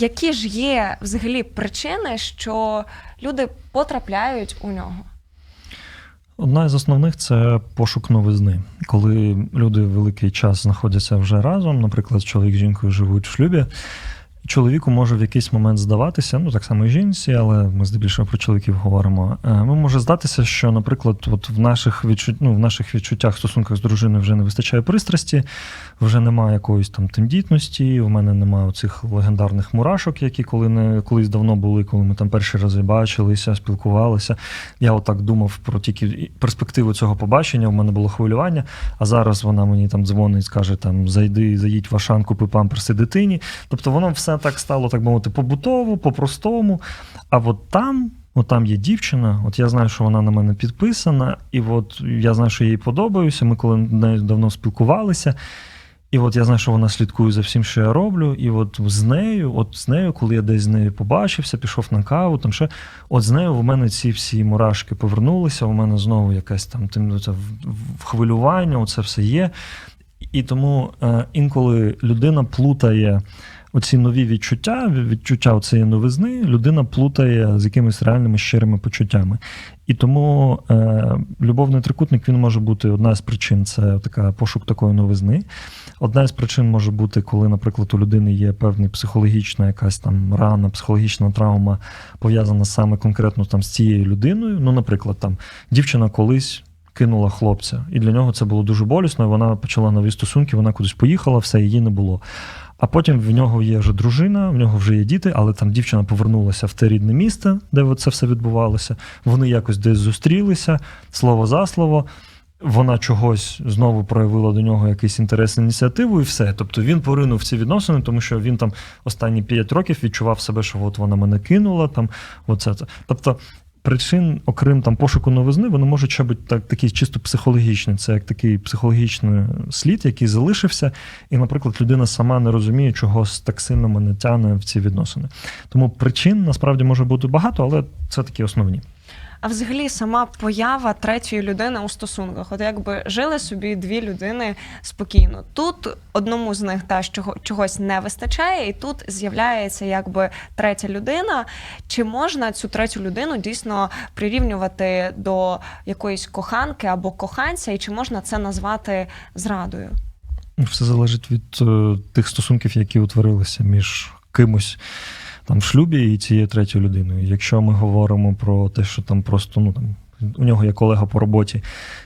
Які ж є взагалі причини, що люди потрапляють у нього? Одна із основних це пошук новизни. Коли люди великий час знаходяться вже разом, наприклад, чоловік з жінкою живуть в шлюбі. Чоловіку може в якийсь момент здаватися, ну так само і жінці, але ми здебільшого про чоловіків говоримо. е, Ну, може здатися, що, наприклад, от в наших відчут... ну, в наших відчуттях, стосунках з дружиною вже не вистачає пристрасті, вже немає якоїсь там тендітності, у мене немає цих легендарних мурашок, які коли не колись давно були, коли ми там перші рази бачилися, спілкувалися. Я отак думав про тільки перспективу цього побачення. У мене було хвилювання. А зараз вона мені там дзвонить, скаже: там зайди, заїдь в Ашан, купи памперси дитині. Тобто воно все так стало, так мовити, побутово, по-простому. А от там. От там є дівчина, от я знаю, що вона на мене підписана, і от я знаю, що я їй подобаюся. Ми коли давно спілкувалися. І от я знаю, що вона слідкує за всім, що я роблю. І от з нею, от з нею, коли я десь з нею побачився, пішов на каву, там ще от з нею в мене ці всі мурашки повернулися. У мене знову якесь там тим в- хвилювання, оце все є. І тому е, інколи людина плутає оці нові відчуття, відчуття цієї новизни, людина плутає з якимись реальними щирими почуттями. І тому е, любовний трикутник він може бути одна з причин це така пошук такої новизни. Одна з причин може бути, коли, наприклад, у людини є певна психологічна якась там рана, психологічна травма пов'язана саме конкретно там з цією людиною. Ну, наприклад, там дівчина колись. Кинула хлопця, і для нього це було дуже болісно. і Вона почала нові стосунки, вона кудись поїхала, все її не було. А потім в нього є вже дружина, в нього вже є діти, але там дівчина повернулася в те рідне місце, де це все відбувалося. Вони якось десь зустрілися, слово за слово. Вона чогось знову проявила до нього якийсь інтерес ініціативу, і все. Тобто він поринув ці відносини, тому що він там останні 5 років відчував себе, що от вона мене кинула. Там, оце, це. Тобто причин, окрім там пошуку новизни, вони можуть ще бути так, такі чисто психологічні. Це як такий психологічний слід, який залишився, і, наприклад, людина сама не розуміє, чого так сильно мене тяне в ці відносини. Тому причин насправді може бути багато, але це такі основні. А взагалі сама поява третьої людини у стосунках. От якби жили собі дві людини спокійно. Тут одному з них та чого чогось не вистачає, і тут з'являється якби третя людина. Чи можна цю третю людину дійсно прирівнювати до якоїсь коханки або коханця, і чи можна це назвати зрадою? Все залежить від е, тих стосунків, які утворилися між кимось там в шлюбі і цією третьою людиною. Якщо ми говоримо про те, що там просто ну там. У нього є колега по роботі,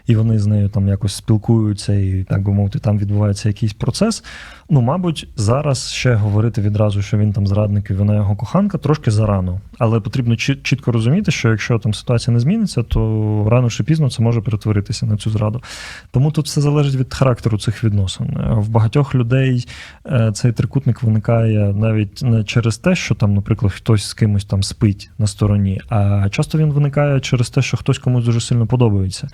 і вони з нею там якось спілкуються, і так би мовити, там відбувається якийсь процес. Ну, мабуть, зараз ще говорити відразу, що він там зрадник і вона його коханка, трошки зарано. Але потрібно чітко розуміти, що якщо там ситуація не зміниться, то рано чи пізно це може перетворитися на цю зраду. Тому тут все залежить від характеру цих відносин. Е, В багатьох людей е, цей трикутник виникає навіть не через те, що там, наприклад, хтось з кимось там спить на стороні, а часто він виникає через те, що хтось комусь дуже сильно подобається.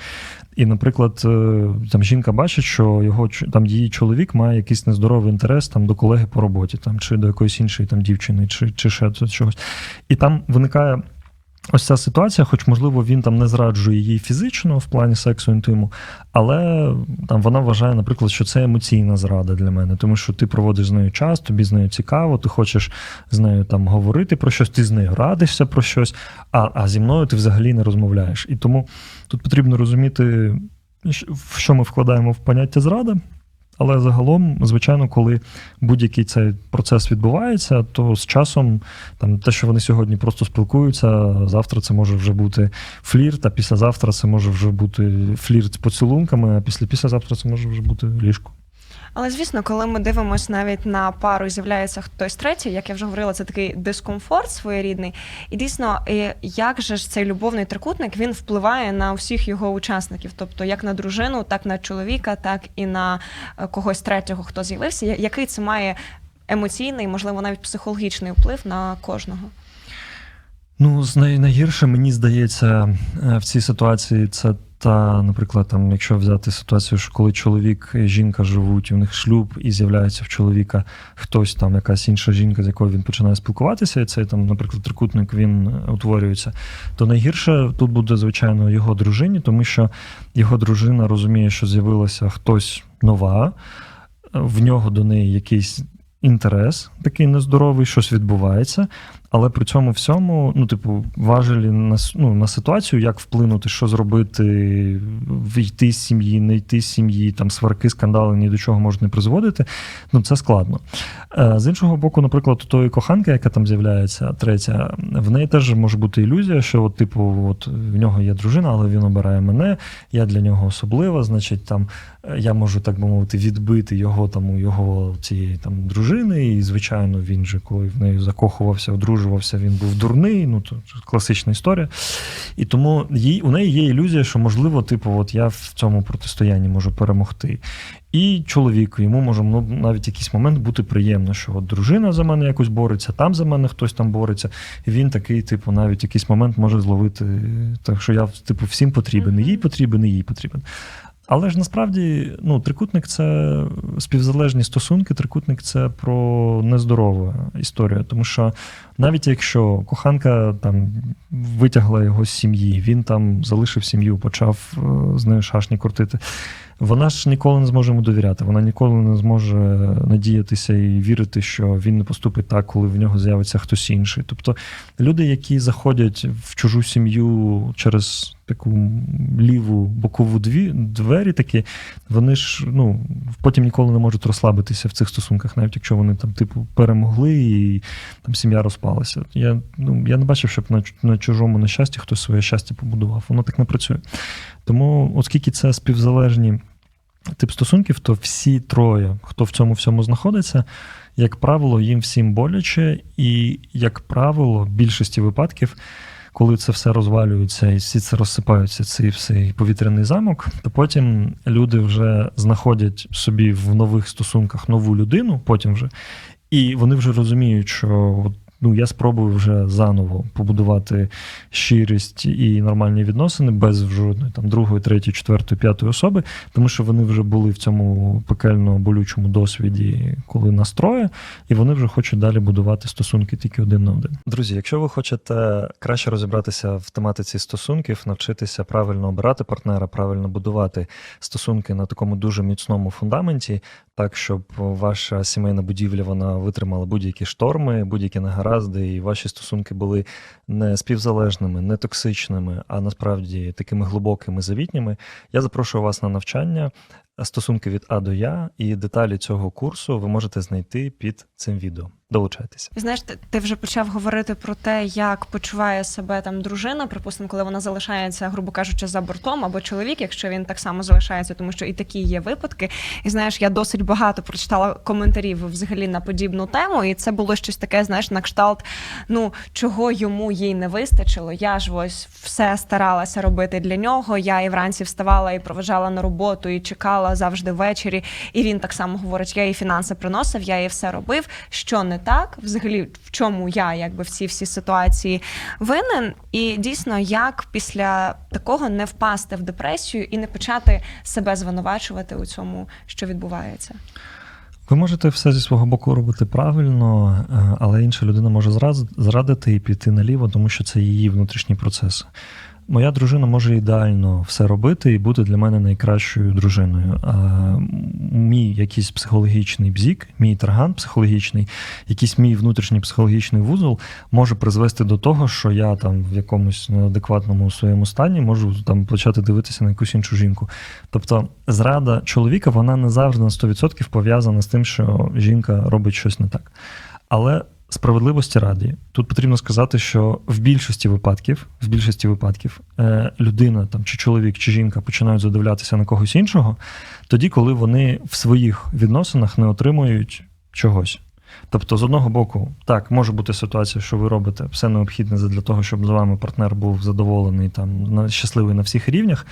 І, наприклад, е, там жінка бачить, що його там її чоловік має якийсь нездоровий інтерес там до колеги по роботі, там чи до якоїсь іншої там дівчини, чи, чи ще до чогось. І там виникає. Ось ця ситуація, хоч, можливо, він там не зраджує її фізично в плані сексу інтиму, але там вона вважає, наприклад, що це емоційна зрада для мене, тому що ти проводиш з нею час, тобі з нею цікаво, ти хочеш з нею там говорити про щось, ти з нею радишся про щось, а, а зі мною ти взагалі не розмовляєш. І тому тут потрібно розуміти, в що ми вкладаємо в поняття зрада. Але загалом, звичайно, коли будь-який цей процес відбувається, то з часом там те, що вони сьогодні просто спілкуються, завтра це може вже бути флірт, а післязавтра це може вже бути флірт з поцілунками, а після післязавтра це може вже бути ліжко. Але звісно, коли ми дивимося навіть на пару і з'являється хтось третій, як я вже говорила, це такий дискомфорт своєрідний. І дійсно, як же ж цей любовний трикутник він впливає на всіх його учасників, тобто як на дружину, так на чоловіка, так і на е, когось третього, хто з'явився. Який це має емоційний, можливо, навіть психологічний вплив на кожного? Ну, з найгірше, мені здається, е, в цій ситуації це та, наприклад, там, якщо взяти ситуацію, що коли чоловік і жінка живуть, у них шлюб, і з'являється в чоловіка хтось там, якась інша жінка, з якою він починає спілкуватися, і цей там, наприклад, трикутник він е, утворюється, то найгірше тут буде, звичайно, його дружині, тому що його дружина розуміє, що з'явилася хтось нова, в нього до неї якийсь інтерес такий нездоровий, щось відбувається. Але при цьому всьому, ну, типу, важелі на, ну, на ситуацію, як вплинути, що зробити, вийти з сім'ї, не йти з сім'ї, там сварки, скандали ні до чого можуть не призводити. Ну, це складно. Е, З іншого боку, наприклад, у тої коханки, яка там з'являється, третя, в неї теж може бути ілюзія, що, от, типу, от в нього є дружина, але він обирає мене, я для нього особлива, значить, там я можу, так би мовити, відбити його там у його цієї там дружини. І, звичайно, він же, коли в неї закохувався, одружувався, він був дурний. Ну, то класична історія. І тому їй, у неї є ілюзія, що, можливо, типу, от я в цьому протистоянні можу перемогти. І чоловіку йому може ну, навіть якийсь момент бути приємно, що от дружина за мене якось бореться, там за мене хтось там бореться. І він такий, типу, навіть якийсь момент може зловити, так що я типу всім потрібен, і їй потрібен, і їй потрібен. Але ж насправді ну, трикутник це співзалежні стосунки, трикутник це про нездорову історію. Тому що навіть якщо коханка там витягла його з сім'ї, він там залишив сім'ю, почав е, з нею шашні крутити. Вона ж ніколи не зможе йому довіряти. Вона ніколи не зможе надіятися і вірити, що він не поступить так, коли в нього з'явиться хтось інший. Тобто люди, які заходять в чужу сім'ю через таку ліву бокову дві, двері, такі, вони ж ну, потім ніколи не можуть розслабитися в цих стосунках, навіть якщо вони там, типу, перемогли і там сім'я розпалася. Я, ну, я не бачив, щоб на, на чужому нещасті хтось своє щастя побудував. Воно так не працює. Тому, оскільки це співзалежні тип стосунків, то всі троє, хто в цьому всьому знаходиться, як правило, їм всім боляче, і, як правило, в більшості випадків, коли це все розвалюється і всі це розсипаються, цей всей повітряний замок, то потім люди вже знаходять собі в нових стосунках нову людину, потім вже, і вони вже розуміють, що ну, я спробую вже заново побудувати щирість і нормальні відносини без жодної там другої, третьої, четвертої, п'ятої особи, тому що вони вже були в цьому пекельно болючому досвіді, коли настроє, і вони вже хочуть далі будувати стосунки тільки один на один. Друзі, якщо ви хочете краще розібратися в тематиці стосунків, навчитися правильно обирати партнера, правильно будувати стосунки на такому дуже міцному фундаменті, так щоб ваша сімейна будівля вона витримала будь-які шторми, будь-які негаразди, і ваші стосунки були не співзалежними, не токсичними, а насправді такими глибокими, завітніми. Я запрошую вас на навчання стосунки від А до Я, і деталі цього курсу ви можете знайти під цим відео. Долучайтеся. Знаєш, ти, ти вже почав говорити про те, як почуває себе там дружина, припустимо, коли вона залишається, грубо кажучи, за бортом, або чоловік, якщо він так само залишається, тому що і такі є випадки. І знаєш, я досить багато прочитала коментарів взагалі на подібну тему, і це було щось таке, знаєш, на кшталт, ну чого йому їй не вистачило. Я ж ось все старалася робити для нього. Я і вранці вставала і проважала на роботу, і чекала завжди ввечері. І він так само говорить: я їй фінанси приносив, я їй все робив. Що не так, взагалі, в чому я якби в цій всій ситуації винен, і дійсно, як після такого не впасти в депресію і не почати себе звинувачувати у цьому, що відбувається. Ви можете все зі свого боку робити правильно, е, але інша людина може зрадити і піти наліво, тому що це її внутрішні процеси. Моя дружина може ідеально все робити і бути для мене найкращою дружиною. А мій якийсь психологічний бзік, мій тарган психологічний, якийсь мій внутрішній психологічний вузол може призвести до того, що я там в якомусь неадекватному своєму стані можу там почати дивитися на якусь іншу жінку. Тобто, зрада чоловіка вона не завжди на 100% пов'язана з тим, що жінка робить щось не так. Але справедливості раді, тут потрібно сказати, що в більшості випадків, в більшості випадків, е, людина там чи чоловік, чи жінка починають задивлятися на когось іншого, тоді, коли вони в своїх відносинах не отримують чогось. Тобто, з одного боку, так, може бути ситуація, що ви робите все необхідне для того, щоб з вами партнер був задоволений, там, щасливий на всіх рівнях,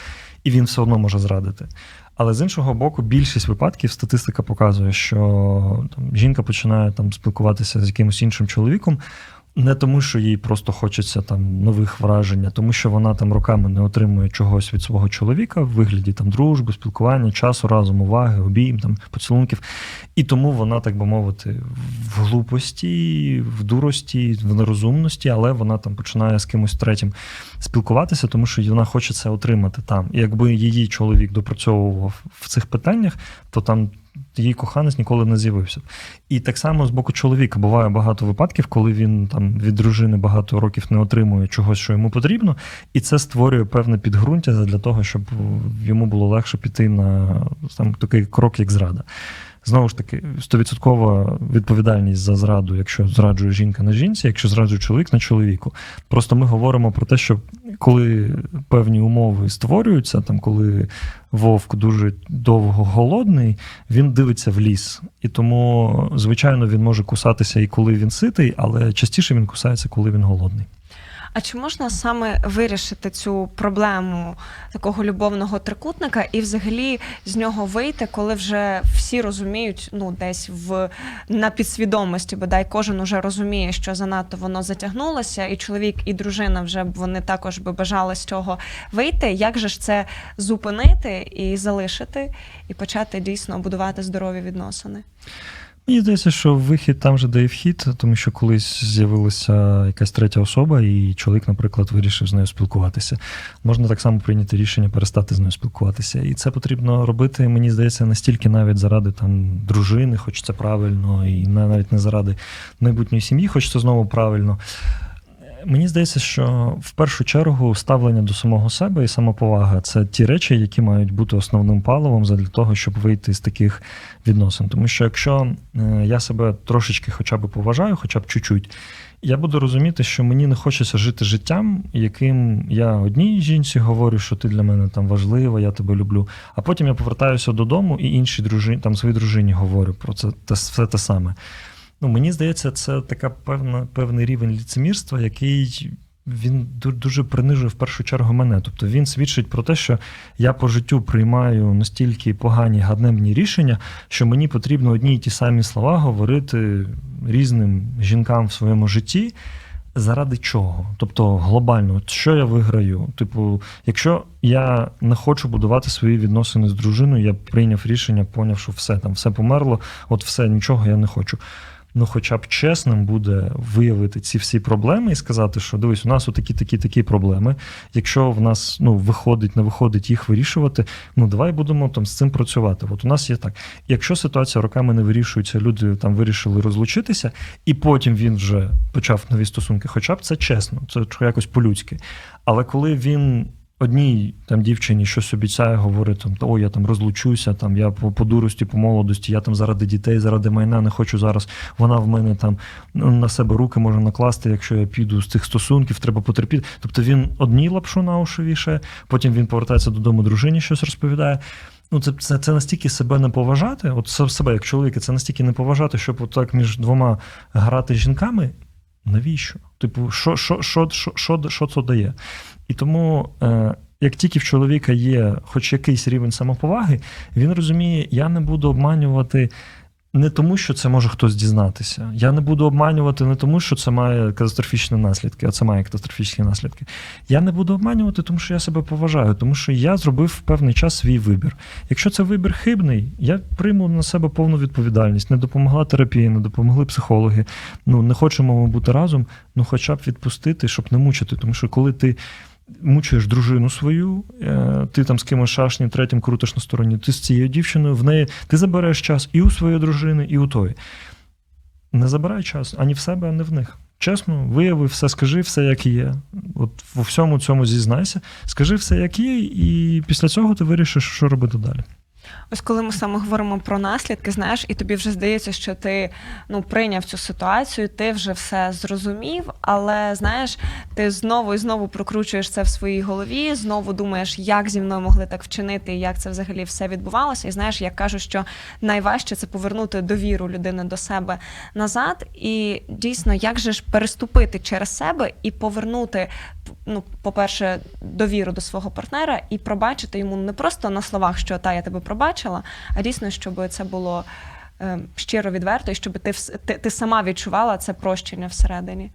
і він все одно може зрадити. Але з іншого боку, більшість випадків статистика показує, що там, жінка починає там, спілкуватися з якимось іншим чоловіком. Не тому, що їй просто хочеться там нових вражень, а тому що вона там роками не отримує чогось від свого чоловіка в вигляді там дружби, спілкування, часу разом, уваги, обійм, там поцілунків. І тому вона, так би мовити, в глупості, в дурості, в нерозумності, але вона там починає з кимось третім спілкуватися, тому що вона хоче це отримати там. І якби її чоловік допрацьовував в цих питаннях, то там її коханець ніколи не з'явився. І так само з боку чоловіка буває багато випадків, коли він там від дружини багато років не отримує чогось, що йому потрібно, і це створює певне підґрунтя для того, щоб йому було легше піти на там такий крок, як зрада. Знову ж таки, стовідсоткова відповідальність за зраду, якщо зраджує жінка на жінці, якщо зраджує чоловік на чоловіку. Просто ми говоримо про те, що коли певні умови створюються, там коли вовк дуже довго голодний, він дивиться в ліс. І тому, звичайно, він може кусатися і коли він ситий, але частіше він кусається, коли він голодний. А чи можна саме вирішити цю проблему такого любовного трикутника і взагалі з нього вийти, коли вже всі розуміють, ну десь в на підсвідомості, бодай кожен уже розуміє, що занадто воно затягнулося, і чоловік, і дружина вже вони також би бажали з цього вийти. Як же ж це зупинити і залишити, і почати дійсно будувати здорові відносини? Мені здається, що вихід там же, де і вхід, тому що колись з'явилася якась третя особа, і чоловік, наприклад, вирішив з нею спілкуватися. Можна так само прийняти рішення перестати з нею спілкуватися. І це потрібно робити, мені здається, настільки навіть заради там дружини, хоч це правильно, і навіть не заради майбутньої сім'ї, хоч це знову правильно. Мені здається, що в першу чергу ставлення до самого себе і самоповага це ті речі, які мають бути основним паливом для того, щоб вийти з таких відносин. Тому що якщо е, я себе трошечки хоча б поважаю, хоча б чуть-чуть, я буду розуміти, що мені не хочеться жити життям, яким я одній жінці говорю, що ти для мене там важлива, я тебе люблю. А потім я повертаюся додому і іншій дружині, там своїй дружині говорю про це все те саме. Ну, мені здається, це така певна певний рівень ліцемірства, який він дуже принижує в першу чергу мене. Тобто він свідчить про те, що я по життю приймаю настільки погані ганебні рішення, що мені потрібно одні й ті самі слова говорити різним жінкам в своєму житті. Заради чого? Тобто глобально, що я виграю? Типу, якщо я не хочу будувати свої відносини з дружиною, я прийняв рішення, поняв, що все там все померло, от все нічого я не хочу ну, хоча б чесним буде виявити ці всі проблеми і сказати, що дивись, у нас отакі такі такі проблеми. Якщо в нас ну, виходить, не виходить їх вирішувати, ну давай будемо там з цим працювати. От у нас є так. Якщо ситуація роками не вирішується, люди там вирішили розлучитися, і потім він вже почав нові стосунки, хоча б це чесно, це якось по-людськи. Але коли він одній там дівчині щось обіцяє, говорить, там, о, я там розлучуся, там я по, по дурості, по молодості, я там заради дітей, заради майна не хочу зараз. Вона в мене там ну, на себе руки може накласти, якщо я піду з цих стосунків, треба потерпіти. Тобто він одній лапшу на уші вішає, потім він повертається додому, дружині щось розповідає. Ну, це це, це настільки себе не поважати, от себе як чоловіка, це настільки не поважати, щоб отак між двома грати жінками. Навіщо? Типу, що що, що, що, що, що це дає? І тому, е, як тільки в чоловіка є хоч якийсь рівень самоповаги, він розуміє, я не буду обманювати. Не тому, що це може хтось дізнатися. Я не буду обманювати не тому, що це має катастрофічні наслідки, а це має катастрофічні наслідки. Я не буду обманювати, тому що я себе поважаю, тому що я зробив в певний час свій вибір. Якщо це вибір хибний, я прийму на себе повну відповідальність. Не допомогла терапія, не допомогли психологи. Ну не хочемо ми бути разом, ну хоча б відпустити, щоб не мучити. Тому що коли ти мучуєш дружину свою, е, ти там з кимось шашні, третім крутиш на стороні, ти з цією дівчиною, в неї ти забереш час і у своєї дружини, і у тої. Не забирай час ані в себе, ані в них. Чесно, вияви все, скажи все, як є. От у всьому цьому зізнайся, скажи все, як є, і після цього ти вирішиш, що робити далі. Ось коли ми саме говоримо про наслідки, знаєш, і тобі вже здається, що ти ну прийняв цю ситуацію, ти вже все зрозумів, але знаєш, ти знову і знову прокручуєш це в своїй голові, знову думаєш, як зі мною могли так вчинити, і як це взагалі все відбувалося. І знаєш, я кажу, що найважче це повернути довіру людини до себе назад. І дійсно, як же ж переступити через себе і повернути, ну, по-перше, довіру до свого партнера і пробачити йому не просто на словах, що та я тебе пробачила, а дійсно, щоб це було е, щиро відверто, і щоб ти, ти, ти сама відчувала це прощення всередині.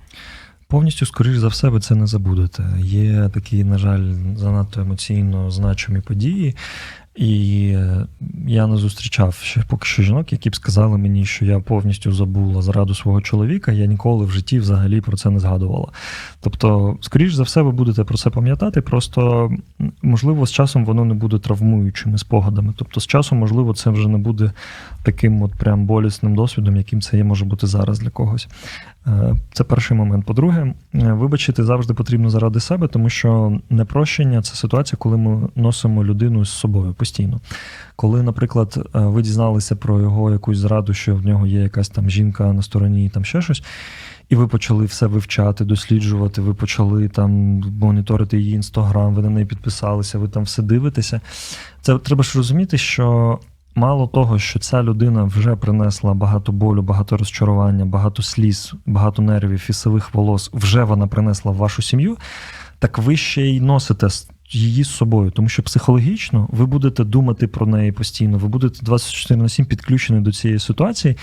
Повністю, скоріш за все, ви це не забудете. Є такі, на жаль, занадто емоційно значимі події, І е, я не зустрічав ще поки що жінок, які б сказали мені, що я повністю забула зраду свого чоловіка, я ніколи в житті взагалі про це не згадувала. Тобто, скоріш за все, ви будете про це пам'ятати, просто можливо, з часом воно не буде травмуючими спогадами. Тобто, з часом, можливо, це вже не буде таким от прям болісним досвідом, яким це є може бути зараз для когось. Е, Це перший момент. По-друге, е, вибачити завжди потрібно заради себе, тому що непрощення це ситуація, коли ми носимо людину з собою постійно. Коли, наприклад, е, ви дізналися про його якусь зраду, що в нього є якась там жінка на стороні, там ще щось. І ви почали все вивчати, досліджувати, ви почали там моніторити її інстаграм, ви на неї підписалися, ви там все дивитеся. Це треба ж розуміти, що мало того, що ця людина вже принесла багато болю, багато розчарування, багато сліз, багато нервів, фісових волос, вже вона принесла в вашу сім'ю, так ви ще й носите її з собою, тому що психологічно ви будете думати про неї постійно, ви будете 24 на 7 підключені до цієї ситуації.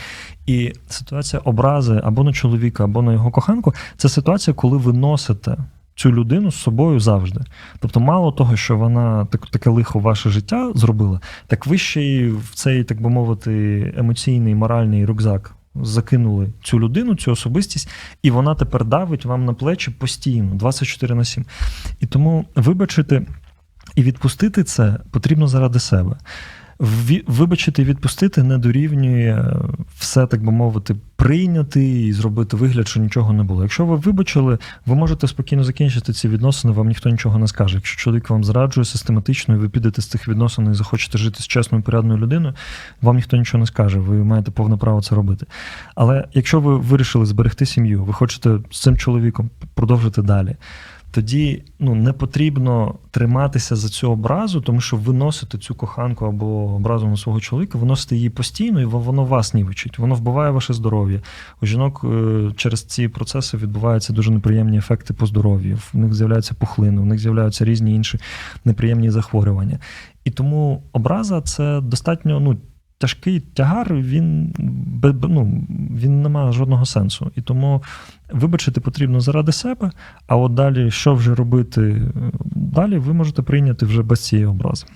І ситуація образи або на чоловіка, або на його коханку це ситуація, коли ви носите цю людину з собою завжди. Тобто, мало того, що вона так, таке лихо ваше життя зробила, так ви ще й в цей, так би мовити, емоційний моральний рюкзак закинули цю людину, цю особистість, і вона тепер давить вам на плечі постійно, 24 на 7. І тому вибачити і відпустити це потрібно заради себе. Вибачити і відпустити не дорівнює все, так би мовити, прийняти і зробити вигляд, що нічого не було. Якщо ви вибачили, ви можете спокійно закінчити ці відносини, вам ніхто нічого не скаже. Якщо чоловік вам зраджує систематично, і ви підете з цих відносин і захочете жити з чесною порядною людиною, вам ніхто нічого не скаже. Ви маєте повне право це робити. Але якщо ви вирішили зберегти сім'ю, ви хочете з цим чоловіком продовжити далі. Тоді ну не потрібно триматися за цю образу, тому що ви носите цю коханку або образу на свого чоловіка, ви носите її постійно, і во- воно вас нівечить, воно вбиває ваше здоров'я. У жінок е, через ці процеси відбуваються дуже неприємні ефекти по здоров'ю. В них з'являються пухлини, в них з'являються різні інші неприємні захворювання. І тому образа це достатньо ну, тяжкий тягар, він, ну, він не має жодного сенсу. І тому вибачити потрібно заради себе, а от далі, що вже робити е, далі, ви можете прийняти вже без цієї образи.